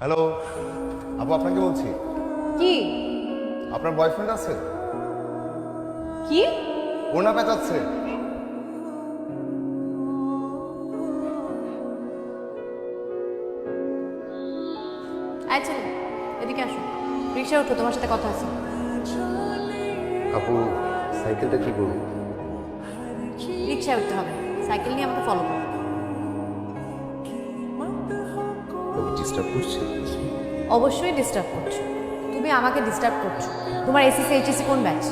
Hello আপু আপনাকে বলছি। কি? আপনার বয়ফ্রেন্ড আছে? কি? ওনা পেঁচাচ্ছে। আচ্ছা এদিকে আসো। রিক্সা উঠো তোমার সাথে কথা আছে। আপু সাইকেলটা কি করব? রিক্সায় উঠতে হবে সাইকেল নিয়ে আমাকে ফলো করো। ডিস্টার্ব করছি? অবশ্যই ডিস্টার্ব করছ। তুমি আমাকে ডিস্টার্ব করছ। তোমার এসএসসি এইচএসসি কোন ব্যাচ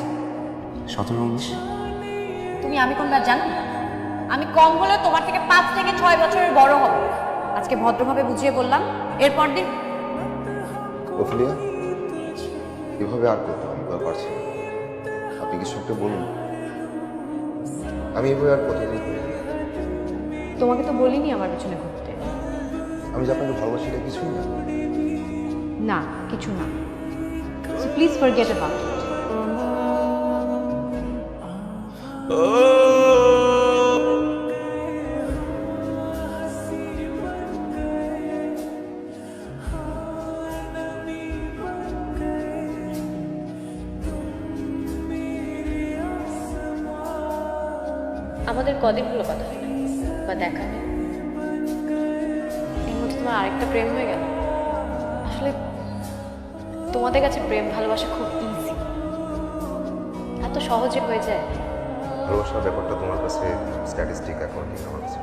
সতেরো উনিশ। তুমি আমি কোন ব্যাচ জানো? আমি কম হলে তোমার থেকে পাঁচ থেকে ছয় বছরের বড় হব। আজকে ভদ্রভাবে বুঝিয়ে বললাম এরপর দিন। ওফলিয়া এভাবে আর করতে আমি আর পারছি না। আপনি কিছু একটা বলুন? আমি এভাবে আর কতদিন? তোমাকে তো বলিনি আমার পিছনে ঘুরতে। আমি যে আপনাকে ভালোবাসি এটা কিছুই না। না কিছু না। প্লিজ ফরগেট অ্যাবাউট আমাদের কদিন হলো কথা হয় না বা দেখা। নেই তোমার আরেকটা প্রেম হয়ে গেল। আসলে তোমাদের কাছে প্রেম ভালোবাসা খুব ইজি এত সহজে হয়ে যায়। ভালোবাসার ব্যাপারটা তোমার কাছে স্ট্যাটিস্টিক অ্যাকাউন্টিং আমার কাছে।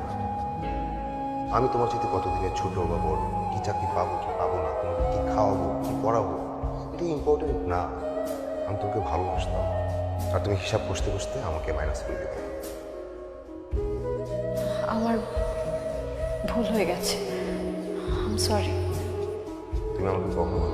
আমি তোমার সাথে কতদিনের ছোট বা বড়? কি চাকরি পাবো কি পাবো না? তোমাকে কি খাওয়াবো কি পড়াবো? এটা ইম্পর্টেন্ট না। আমি তোমাকে ভালোবাসতাম। আর তুমি হিসাব কষতে কষতে আমাকে মাইনাস করে দেবে আমার ভুল হয়ে গেছে। আম সরি তুমি আমাকে কখনো ভালোবাসো